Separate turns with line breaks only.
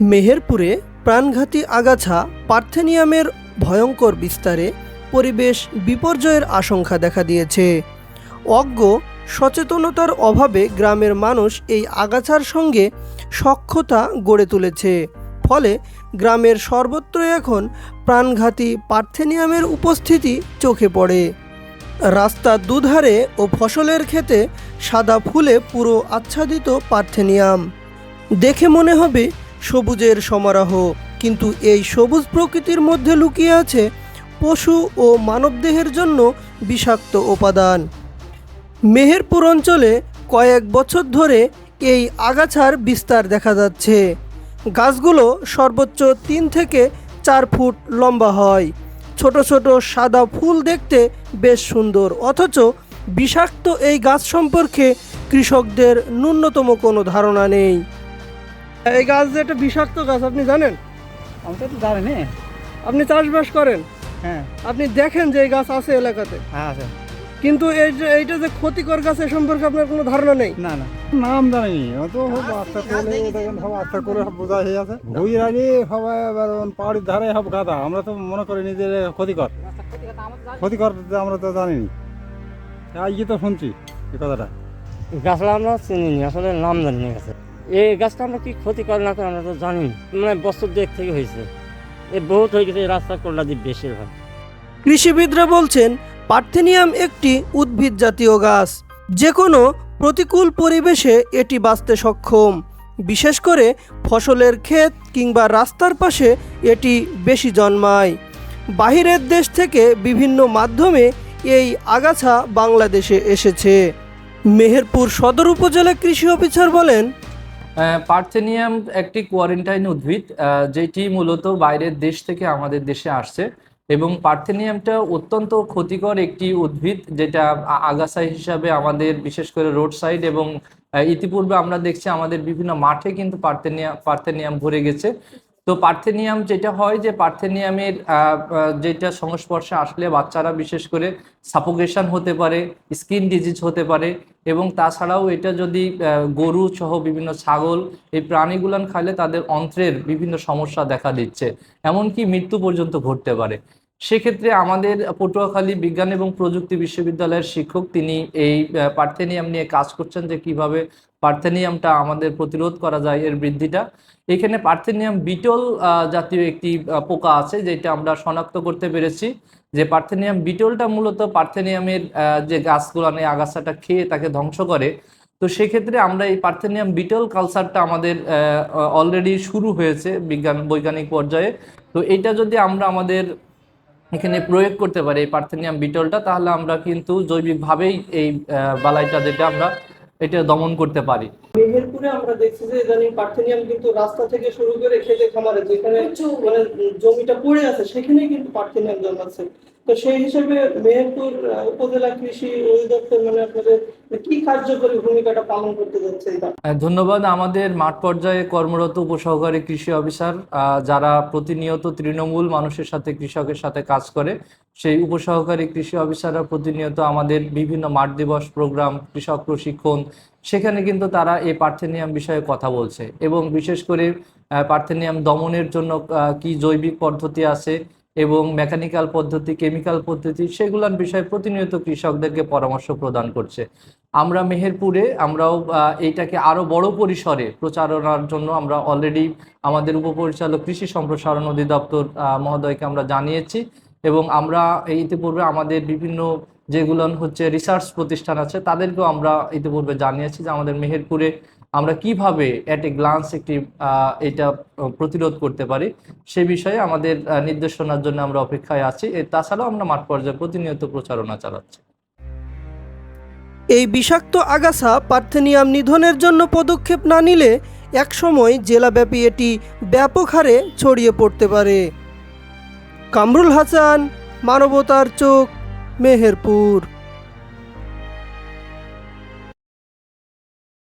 মেহেরপুরে প্রাণঘাতী আগাছা পার্থেনিয়ামের ভয়ঙ্কর বিস্তারে পরিবেশ বিপর্যয়ের আশঙ্কা দেখা দিয়েছে। অজ্ঞ সচেতনতার অভাবে গ্রামের মানুষ এই আগাছার সঙ্গে সক্ষতা গড়ে তুলেছে। ফলে গ্রামের সর্বত্র এখন প্রাণঘাতী পার্থেনিয়ামের উপস্থিতি চোখে পড়ে। রাস্তার দুধারে ও ফসলের ক্ষেতে সাদা ফুলে পুরো আচ্ছাদিত পার্থেনিয়াম। দেখে মনে হবে সবুজের সমারোহ। কিন্তু এই সবুজ প্রকৃতির মধ্যে লুকিয়ে আছে পশু ও মানবদেহের জন্য বিষাক্ত উপাদান। মেহেরপুর অঞ্চলে কয়েক বছর ধরে এই আগাছার বিস্তার দেখা যাচ্ছে। গাছগুলো সর্বোচ্চ তিন থেকে চার ফুট লম্বা হয়। ছোট ছোট সাদা ফুল দেখতে বেশ সুন্দর, অথচ বিষাক্ত এই গাছ সম্পর্কে কৃষকদের ন্যূনতম কোনো ধারণা নেই। এই গাছ যে একটা বিষাক্ত গাছ আপনি জানেন?
আমি তো জানি নি
আপনি চাষবাস করেন।
হ্যাঁ।
আপনি দেখেন যে এই গাছ আছে এলাকাতে।
হ্যাঁ আছে।
কিন্তু এই যে এইটা যে ক্ষতিকর গাছ এ সম্পর্কে আপনার কোনো ধারণা নেই?
না না। নাম জানি তো আস্তে করে দেখেন সব আস্তে করে সব বোঝা হয়ে আছে। ভুই রানি সবাই এবার পাহাড়ির ধারে সব গাদা। আমরা তো মনে করি নিজের ক্ষতিকর। ক্ষতিকর আমরা তো জানি। নি আজকে তো শুনছি এই কথাটা।
গাছটা আমরা চিনি আসলে নাম জানি না গাছের এই গাছটা আমরা কি ক্ষতি করে না করে আমরা তো জানি। মানে বছর দেখ থেকে হয়েছে। এ বহুত হয়ে গেছে রাস্তা করলা দিয়ে বেশিরভাগ।
কৃষিবিদরা বলছেন, পার্থেনিয়াম একটি উদ্ভিদ জাতীয় গাছ। যে কোনো প্রতিকূল পরিবেশে এটি বাঁচতে সক্ষম। বিশেষ করে ফসলের ক্ষেত কিংবা রাস্তার পাশে এটি বেশি জন্মায়। বাহিরের দেশ থেকে বিভিন্ন মাধ্যমে এই আগাছা বাংলাদেশে এসেছে। মেহেরপুর সদর উপজেলা কৃষি অফিসার বলেন
পার্থেনিয়াম একটি কোয়ারেন্টাইন উদ্ভিদ যেটি মূলত বাইরের দেশ থেকে আমাদের দেশে আসছে। এবং পার্থেনিয়ামটা অত্যন্ত ক্ষতিকর একটি উদ্ভিদ, যেটা আগাছা হিসাবে আমাদের, বিশেষ করে রোড সাইড এবং ইতিপূর্বে আমরা দেখছি আমাদের বিভিন্ন মাঠে কিন্তু পার্থেনিয়াম পার্থেনিয়াম ভরে গেছে। তো পার্থেনিয়াম যেটা হয় যে পার্থেনিয়ামের যেটা সংস্পর্শে আসলে বাচ্চারা বিশেষ করে সাপোকেশন হতে পারে, স্কিন ডিজিজ হতে পারে এবং তাছাড়াও এটা যদি গরু সহ বিভিন্ন ছাগল এই প্রাণীগুলান খাইলে তাদের অন্ত্রের বিভিন্ন সমস্যা দেখা দিচ্ছে। এমনকি মৃত্যু পর্যন্ত ঘটতে পারে। সেক্ষেত্রে আমাদের পটুয়াখালী বিজ্ঞান এবং প্রযুক্তি বিশ্ববিদ্যালয়ের শিক্ষক তিনি এই পার্থেনিয়াম নিয়ে কাজ করছেন যে কীভাবে পার্থেনিয়ামটা আমাদের প্রতিরোধ করা যায় এর বৃদ্ধিটা। এখানে পার্থেনিয়াম বিটল জাতীয় একটি পোকা আছে যেটা আমরা শনাক্ত করতে পেরেছি। যে পার্থেনিয়াম বিটলটা মূলত পার্থেনিয়ামের যে গাছগুলো নেই আগাছাটা খেয়ে তাকে ধ্বংস করে। তো সেক্ষেত্রে আমরা এই পার্থেনিয়াম বিটল কালচারটা আমাদের অলরেডি শুরু হয়েছে বিজ্ঞান, বৈজ্ঞানিক পর্যায়ে। তো এটা যদি আমরা আমাদের এখানে প্রয়োগ করতে পারি এই পার্থেনিয়াম বিটলটা তাহলে আমরা কিন্তু জৈবিকভাবেই এই আহ, বালাইটা যেটা আমরা এটা দমন করতে পারি।
মেহেরপুরে আমরা দেখছি যে ইদানিং পার্থেনিয়াম কিন্তু রাস্তা থেকে শুরু করে খেতে খামারে যেখানে মানে জমিটা পড়ে আছে সেখানেই কিন্তু পার্থেনিয়াম জন্মাচ্ছে। তো সেই হিসেবে মেহেরপুর উপজেলা কৃষি অধিদপ্তর মানে আপনাদের কি কার্যকরী ভূমিকাটা পালন করতে যাচ্ছে
ধন্যবাদ। আমাদের মাঠ পর্যায়ে কর্মরত উপসহকারী কৃষি অফিসার যারা প্রতিনিয়ত তৃণমূল মানুষের সাথে, কৃষকের সাথে কাজ করে, সেই উপসহকারী কৃষি অফিসাররা প্রতিনিয়ত আমাদের বিভিন্ন মাঠ দিবস প্রোগ্রাম, কৃষক প্রশিক্ষণ, সেখানে কিন্তু তারা এই পার্থেনিয়াম বিষয়ে কথা বলছে এবং বিশেষ করে পার্থেনিয়াম দমনের জন্য কি জৈবিক পদ্ধতি আছে এবং মেকানিক্যাল পদ্ধতি, কেমিক্যাল পদ্ধতি সেগুলোর বিষয়ে প্রতিনিয়ত কৃষকদেরকে পরামর্শ প্রদান করছে। আমরা মেহেরপুরে, আমরাও এইটাকে আরও বড় পরিসরে প্রচারণার জন্য আমরা অলরেডি আমাদের উপপরিচালক কৃষি সম্প্রসারণ অধিদপ্তর মহোদয়কে আমরা জানিয়েছি এবং আমরা ইতিপূর্বে আমাদের বিভিন্ন যেগুলো হচ্ছে রিসার্চ প্রতিষ্ঠান আছে, তাদেরকেও আমরা ইতিপূর্বে জানিয়েছি যে আমাদের মেহেরপুরে আমরা কীভাবে অ্যাট এ গ্লান্স একটি এটা প্রতিরোধ করতে পারি, সে বিষয়ে আমাদের নির্দেশনার জন্য আমরা অপেক্ষায় আছি। তাছাড়াও আমরা মাঠ পর্যায়ে প্রতিনিয়ত প্রচারণা চালাচ্ছি।
এই বিষাক্ত আগাছা পার্থেনিয়াম নিধনের জন্য পদক্ষেপ না নিলে একসময় জেলাব্যাপী এটি ব্যাপক হারে ছড়িয়ে পড়তে পারে। কামরুল হাসান, মানবতার চোখ, মেহেরপুর।